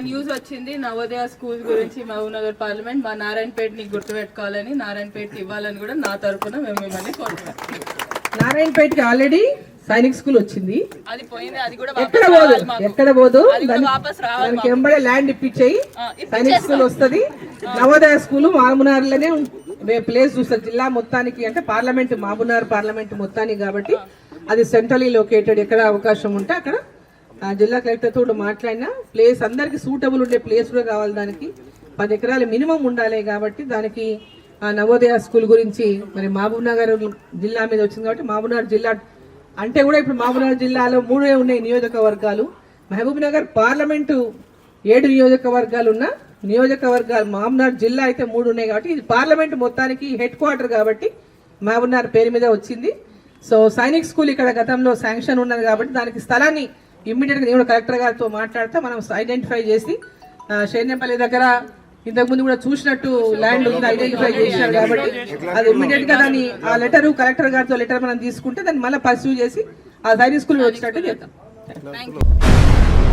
News వచ్చింది. Navodaya school గురించి Mahabubnagar parliament మా నారాయణపేట ని గుర్తుపెట్టుకోవాలని నారాయణపేట ఇవ్వాలని కూడా నా తరపున మేము మిమ్మల్ని కోరుతున్నాం. నారాయణపేటకి ఆల్రెడీ సైనిక్ స్కూల్ వచ్చింది. అది పోయింది. అది కూడా ఎక్కడ పోదు. ఎక్కడ పోదు? దానికి- వాపస్ రావాలి దానికి ఎంబడే ల్యాండ్ ఇప్పించేయి. సైనిక్ స్కూల్ వస్తది. నవోదయ స్కూల్ మామూనార్లోనే ప్లేస్ చూస్తారు. జిల్లా మొత్తానికి అంటే పార్లమెంట్ మామూనార్ పార్లమెంట్ మొత్తానికి కాబట్టి అది సెంట్రలీ లొకేటెడ్ ఎక్కడ అవకాశం ఉంటే అక్కడ జిల్లా కలెక్టర్తో మాట్లాడినా ప్లేస్ అందరికి సూటబుల్ ఉండే ప్లేస్ కూడా కావాలి దానికి. పది ఎకరాలు మినిమం ఉండాలి కాబట్టి దానికి ఆ నవోదయ స్కూల్ గురించి మరి మహబూబ్నగర్ జిల్లా మీద వచ్చింది కాబట్టి మహబూబ్నగర్ జిల్లా అంటే కూడా ఇప్పుడు మహబూబ్నగర్ జిల్లాలో మూడే ఉన్నాయి నియోజకవర్గాలు. మహబూబ్నగర్ పార్లమెంటు ఏడు నియోజకవర్గాలు ఉన్న నియోజకవర్గాలు మహబూబ్నగర్ జిల్లా అయితే మూడు ఉన్నాయి కాబట్టి ఇది పార్లమెంట్ మొత్తానికి హెడ్ క్వార్టర్ కాబట్టి మహబూబ్నగర్ పేరు మీద వచ్చింది. సో సైనిక్ స్కూల్ ఇక్కడ గతంలో శాంక్షన్ ఉన్నది కాబట్టి దానికి స్థలాన్ని ఇమ్మీడియట్గా నేను కలెక్టర్ గారితో మాట్లాడితే మనం ఐడెంటిఫై చేసి ఆ, దగ్గర ఇంతకుముందు కూడా చూసినట్టు ల్యాండ్ ఉంది ఐడెంటిఫై చేశారు కాబట్టి అది ఇమ్మీడియట్గా దాన్ని ఆ లెటర్ కలెక్టర్ గారితో లెటర్ మనం తీసుకుంటే దాన్ని మళ్ళీ పర్సూ చేసి ఆ సైనిక్ స్కూల్ వచ్చినట్టు చేద్దాం. Thank you